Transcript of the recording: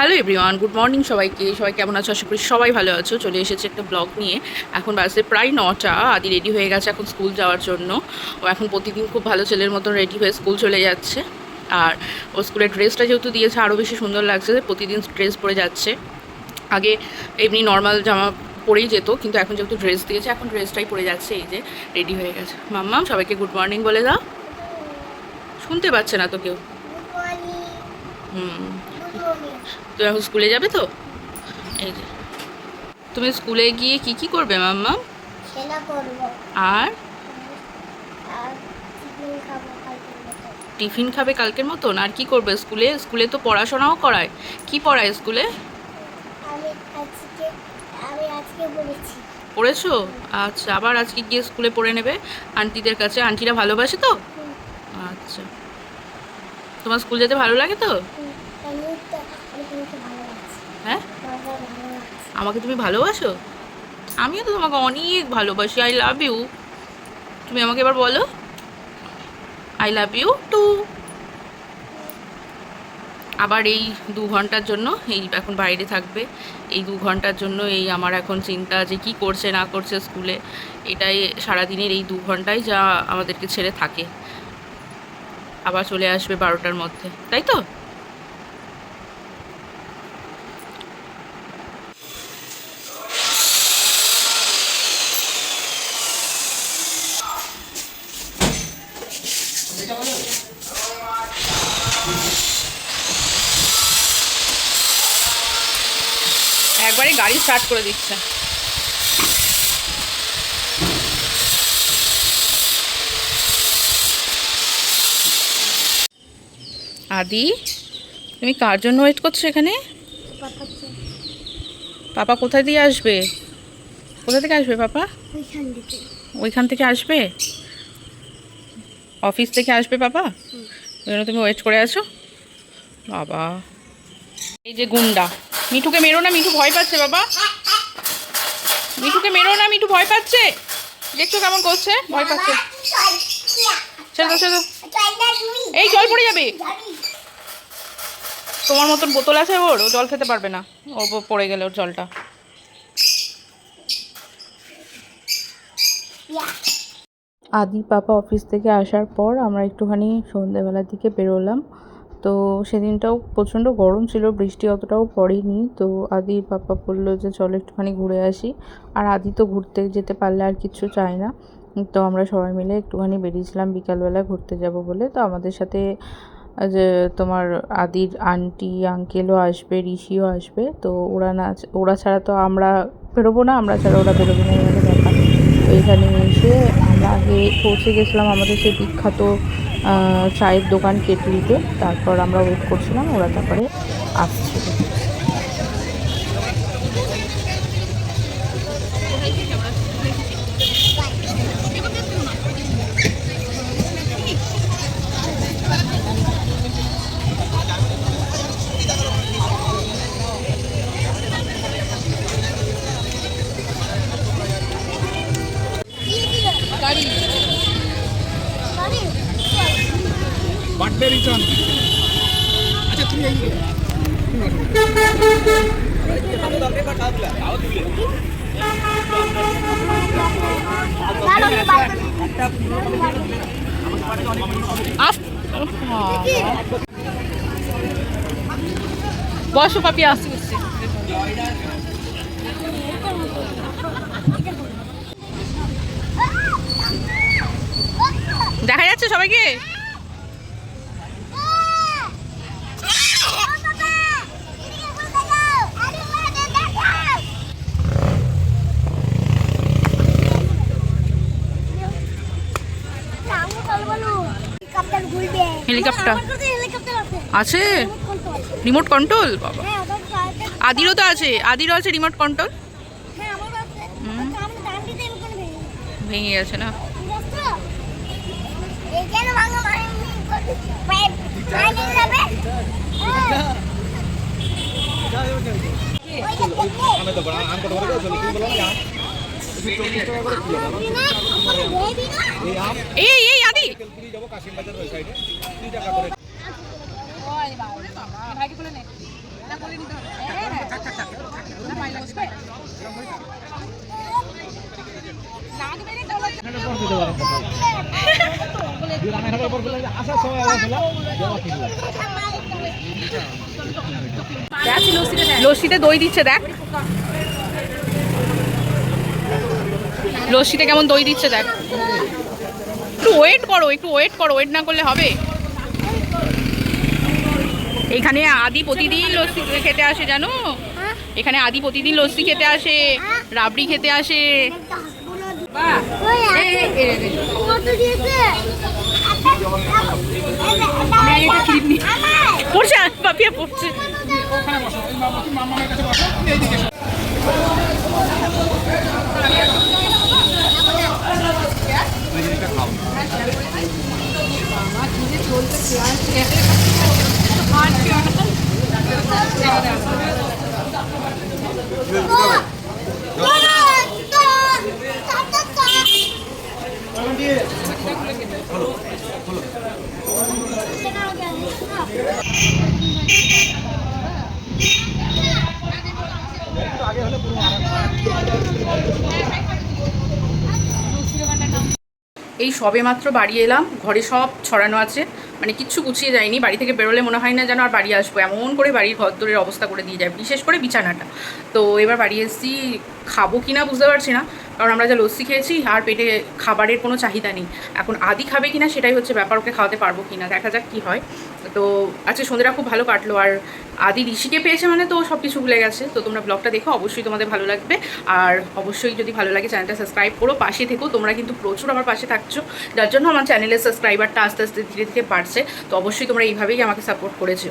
Hello everyone good morning সবাইকে। সবাই কেমন আছো? আশা করি সবাই ভালো আছো। চলে এসেছে একটা ব্লগ নিয়ে। এখন বাসে প্রায় নটা। আদি রেডি হয়ে গেছে এখন স্কুল যাওয়ার জন্য। ও এখন প্রতিদিন খুব ভালো ছেলের মতন রেডি হয়ে স্কুল চলে যাচ্ছে। আর ও স্কুলের ড্রেসটা যেহেতু দিয়েছে আরও বেশি সুন্দর লাগছে প্রতিদিন ড্রেস পরে যাচ্ছে। আগে এমনি নর্মাল জামা পরেই যেত কিন্তু এখন যেহেতু ড্রেস দিয়েছে এখন ড্রেসটাই পরে যাচ্ছে। এই যে রেডি হয়ে গেছে। মাম্মাম সবাইকে গুড মর্নিং বলে দাও। শুনতে পাচ্ছে না তো কেউ? হুম। তুমি এখন স্কুলে যাবে তো? এই যে। তুমি স্কুলে গিয়ে কি কি করবে মাম্মা? আর? টিফিন খাবে কালকের মতন? আর কি করবে স্কুলে? স্কুলে তো পড়াশোনাও করায়। কি পড়ায় স্কুলে? পড়েছো। আচ্ছা আবার আজকে গিয়ে স্কুলে পড়ে নেবে? আন্টিদের কাছে। আন্টিরা ভালোবাসে তো? আচ্ছা। তোমার স্কুল যেতে ভালো লাগে তো হুম, আমি তো আমি তোমাকে ভালোবাসি হ্যাঁ তোমাকে ভালোবাসি আমাকে তুমি ভালোবাসো? আমিও তো তোমাকে অনেক ভালোবাসি আই লাভ ইউ তুমি আমাকে এবার বলো আই লাভ ইউ টু আবার এই দু ঘণ্টার জন্য, এই এখন বাইরে থাকবে, এই দু ঘণ্টার জন্য এই আমার এখন চিন্তা যে কি করছে, না করছে স্কুলে, এটাই সারাদিনের এই দু ঘন্টায় যা আমাদেরকে ছেড়ে থাকে। আবার চলে আসবে বারোটার মধ্যে, তাই তো? একবারে গাড়ি স্টার্ট করে দিচ্ছে। আদি তুমি কার জন্য ওয়েট করছ এখানে? পাপা কোথা দিয়ে আসবে? কোথা থেকে আসবে পাপা? ওইখান থেকে ওইখান থেকে আসবে? অফিস থেকে আসবে পাপা? ওই জন্য তুমি ওয়েট করে আছো? বাবা। এই যে গুন্ডা। মিঠুকে মেরো না মিঠু ভয় পাচ্ছে বাবা। মিঠুকে মেরো না মিঠু ভয় পাচ্ছে। দেখছ কেমন করছে? ভয় পাচ্ছে। চলো চলো এই জল পড়ে যাবে। তোমার মতন বোতল আছে ওর ও জল খেতে পারবে না। ও পড়ে গেলে ওর জলটা। আদি পাপা অফিস থেকে আসার পর আমরা একটুখানি সন্ধ্যেবেলার দিকে বেরোলাম। তো সেদিনটাও প্রচণ্ড গরম ছিল, বৃষ্টি অতটাও পড়েনি। তো আদি পাপা বলল যে, চলো একটুখানি ঘুরে আসি। আর আদি তো ঘুরতে যেতে পারলে আর কিছু চায় না। তো আমরা সবাই মিলে একটুখানি বেরিয়েছিলাম, বিকালবেলা ঘুরতে যাব বলে। তো আমাদের সাথে যে তোমার আদির আন্টি, আঙ্কেলও আসবে, ঋষিও আসবে। তো ওরা না, ওরা ছাড়া তো আমরা বেরোবো না, আমরা ছাড়া ওরা বেরোবে না এখানে এসে আমরা আগে পৌঁছে গেছিলাম আমাদের সেই বিখ্যাত চায়ের দোকান কেটলিতে। তারপর আমরা ওয়েট করছিলাম ওরা তারপরে আসছিল বার্থডে আচ্ছা পাপি আসছি দেখা যাচ্ছে সবাইকে? হেলিকপ্টার। আছে। আছে? রিমোট কন্ট্রোল বাবা। হ্যাঁ আদিরও তো আছে। আদিরও আছে রিমোট কন্ট্রোল হ্যাঁ আমার কাছে হুম। ওটা আমি ডান দিতে এরকম ভেঙে গেছে না? মানে যাবে আমি তো বড় আম কত করে চলি তুমি বলো না। এই এই আদি। আসার সময় লস্যিতে দই দিচ্ছে দেখ। লস্যিতে কেমন দই দিচ্ছে দেখ। একটু ওয়েট করো একটু ওয়েট করো ওয়েট না করলে হবে। এখানে আদি প্রতিদিন লস্যি খেতে আসে জানো? এখানে আদি প্রতিদিন লস্যি খেতে আসে রাবড়ি খেতে আসে? আমার। পড়ছে পাপিয়া পড়ছে এই সবে মাত্র বাড়ি এলাম, ঘরে সব ছড়ানো আছে। মানে কিচ্ছু গুছিয়ে যায়নি, বাড়ি থেকে বেরোলে মনে হয় না যেন আর বাড়ি আসব। এমন করে বাড়ির ঘরদোরের অবস্থা করে দিয়ে যায়, বিশেষ করে বিছানাটা। তো এবার বাড়ি এসেছি, খাব কি না বুঝতে পারছি না। কারণ আমরা যা লস্যি খেয়েছি, আর পেটে খাবারের কোনো চাহিদা নেই। এখন আদি খাবে কিনা সেটাই হচ্ছে ব্যাপার, ওকে খাওয়াতে পারব কিনা, দেখা যাক কি হয়। তো আজকে সন্ধ্যেটা খুব ভালো কাটলো, আর আদি ঋষিকে পেয়েছে মানে তো সব কিছু ভুলে গেছে। তো তোমরা ব্লগটা দেখো, অবশ্যই তোমাদের ভালো লাগবে। আর অবশ্যই যদি ভালো লাগে, চ্যানেলটা সাবস্ক্রাইব করো, পাশে থেকো, তোমরা কিন্তু প্রচুর আমার পাশে থাকছো। যার জন্য আমার চ্যানেলের সাবস্ক্রাইবারটা আস্তে আস্তে ধীরে ধীরে বাড়ছে। তো অবশ্যই তোমরা এইভাবেই আমাকে সাপোর্ট করেছ।